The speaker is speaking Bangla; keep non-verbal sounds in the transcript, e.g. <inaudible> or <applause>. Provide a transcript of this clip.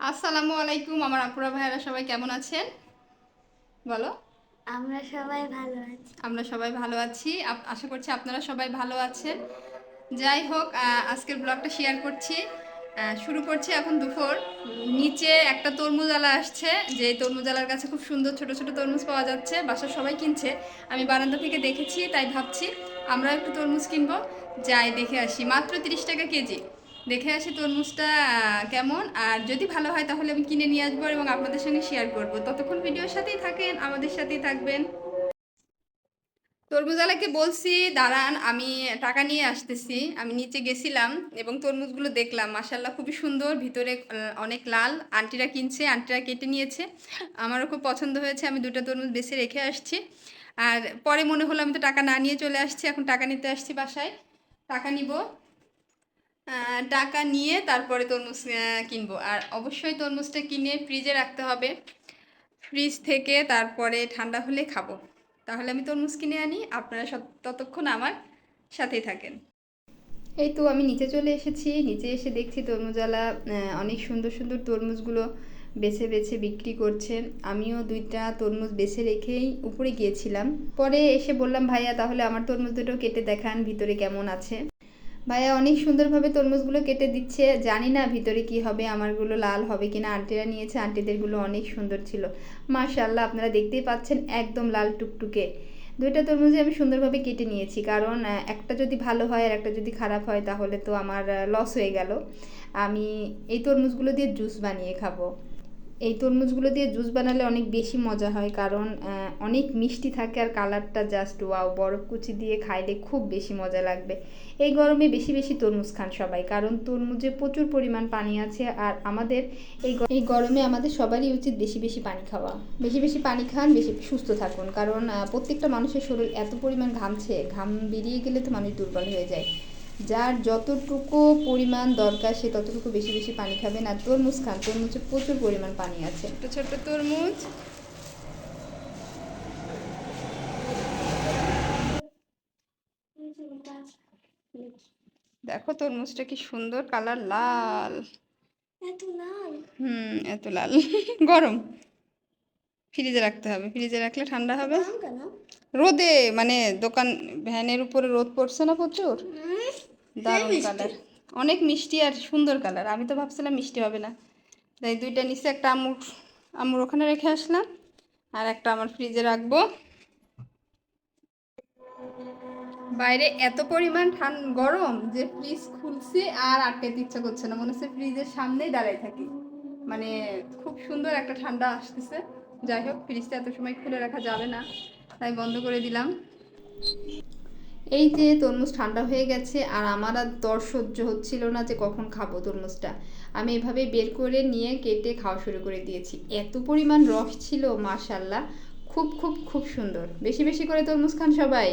আসসালামু আলাইকুম আমার আপুরা ভাইয়েরা সবাই কেমন আছেন? বলো। আমরা সবাই ভালো আছি। আমরা সবাই ভালো আছি। আশা করছি আপনারা সবাই ভালো আছেন। যাই হোক আজকের ব্লগটা শেয়ার করছি। শুরু করছি এখন দুপুর। নিচে একটা তরমুজ আলা আসছে যে তরমুজ আলার কাছে খুব সুন্দর ছোট ছোট তরমুজ পাওয়া যাচ্ছে বাসার সবাই কিনছে। আমি বারান্দা থেকে দেখেছি তাই ভাবছি আমরা একটু তরমুজ কিনবো। যাই দেখে আসি। মাত্র তিরিশ টাকা কেজি। দেখে আসি তরমুজটা কেমন। আর যদি ভালো হয় তাহলে আমি কিনে নিয়ে আসব এবং আপনাদের সঙ্গে শেয়ার করব। ততক্ষণ ভিডিওর সাথেই থাকেন, আমাদের সাথেই থাকবেন। তরমুজওয়ালাকে বলছি, দাঁড়ান, আমি টাকা নিয়ে আসতেছি। আমি নিচে গেছিলাম এবং তরমুজগুলো দেখলাম। মাসাল্লাহ খুবই সুন্দর। ভিতরে অনেক লাল। আন্টিরা কিনছে, আন্টিরা কেটে নিয়েছে। আমারও খুব পছন্দ হয়েছে। আমি দুটো তরমুজ বেছে রেখে আসছি। আর পরে মনে হলো আমি তো টাকা না নিয়ে চলে আসছি। এখন টাকা নিতে আসছি বাসায়। টাকা নিব। টাকা নিয়ে তারপরে তরমুজ কিনবো। আর অবশ্যই তরমুজটা কিনে ফ্রিজে রাখতে হবে। ফ্রিজ থেকে তারপরে ঠান্ডা হলে খাব। তাহলে আমি তরমুজ কিনে আনি, আপনারা ততক্ষণ আমার সাথেই থাকেন। এই তো আমি নিচে চলে এসেছি। নিচে এসে দেখছি তরমুজওয়ালা অনেক সুন্দর সুন্দর তরমুজগুলো বেছে বেছে বিক্রি করছে আমিও দুইটা তরমুজ বেছে রেখেই উপরে গিয়েছিলাম। পরে এসে বললাম, ভাইয়া, তাহলে আমার তরমুজ দুটো কেটে দেখান, ভিতরে কেমন আছে? ভাইয়া অনেক সুন্দরভাবে তরমুজগুলো কেটে দিচ্ছে। জানি না ভিতরে কি হবে, আমারগুলো লাল হবে কিনা। আন্টিরা নিয়েছে, আন্টিদেরগুলো অনেক সুন্দর ছিল। মাশাল্লাহ আপনারা দেখতেই পাচ্ছেন একদম লাল টুকটুকে। দুইটা তরমুজে আমি সুন্দরভাবে কেটে নিয়েছি, কারণ একটা যদি ভালো হয় আর একটা যদি খারাপ হয়, তাহলে তো আমার লস হয়ে গেল। আমি এই তরমুজগুলো দিয়ে জুস বানিয়ে খাব। এই তরমুজগুলো দিয়ে জুস বানালে অনেক বেশি মজা হয় কারণ অনেক মিষ্টি থাকে আর কালারটা জাস্ট ওয়াও বরফ কুচি দিয়ে খাইলে খুব বেশি মজা লাগবে। এই গরমে বেশি বেশি তরমুজ খান সবাই, কারণ তরমুজে প্রচুর পরিমাণ পানি আছে আর আমাদের এই এই গরমে আমাদের সবারই উচিত বেশি বেশি পানি খাওয়া। বেশি বেশি পানি খান, বেশি সুস্থ থাকুন, কারণ প্রত্যেকটা মানুষের শরীর এত পরিমাণ ঘামছে, ঘাম বেরিয়ে গেলে তো মানুষ দুর্বল হয়ে যায়। যার যতটুকু পরিমাণ দরকার সে ততটুকু বেশি বেশি পানি খাবেন আর তরমুজ খান। তরমুজে প্রচুর পরিমাণ পানি আছে। ছোট ছোট তরমুজ। দেখো তরমুজটা কি সুন্দর কালার লাল। এত লাল? হুম এত লাল। <laughs> গরম। ফ্রিজে রাখতে হবে। ফ্রিজে রাখলে ঠান্ডা হবে। রোদে মানে দোকান ভ্যানের উপরে রোদ পড়ছে না প্রচুর? দারুণ কালার অনেক মিষ্টি আর সুন্দর কালার আমি তো ভাবছিলাম মিষ্টি হবে না। তাই দুইটা নিচে একটা আমুর আমুর ওখানে রেখে আসলাম আর একটা আমার ফ্রিজে রাখব। বাইরে এত পরিমাণ ঠান গরম যে ফ্রিজ খুলছি আর আটকাতে ইচ্ছা করছে না। মনে হচ্ছে ফ্রিজের সামনেই দাঁড়ায় থাকি। মানে খুব সুন্দর একটা ঠান্ডা আসতেছে। যাই হোক ফ্রিজটা এত সময় খুলে রাখা যাবে না। তাই বন্ধ করে দিলাম। এই যে তরমুজ ঠান্ডা হয়ে গেছে আর আমার আর দর সহ্য হচ্ছিল না যে কখন খাব তরমুজটা। আমি এভাবে বের করে নিয়ে কেটে খাওয়া শুরু করে দিয়েছি। এত পরিমাণ রস ছিল মাশাল্লাহ খুব খুব খুব সুন্দর। বেশি বেশি করে তরমুজ খান সবাই।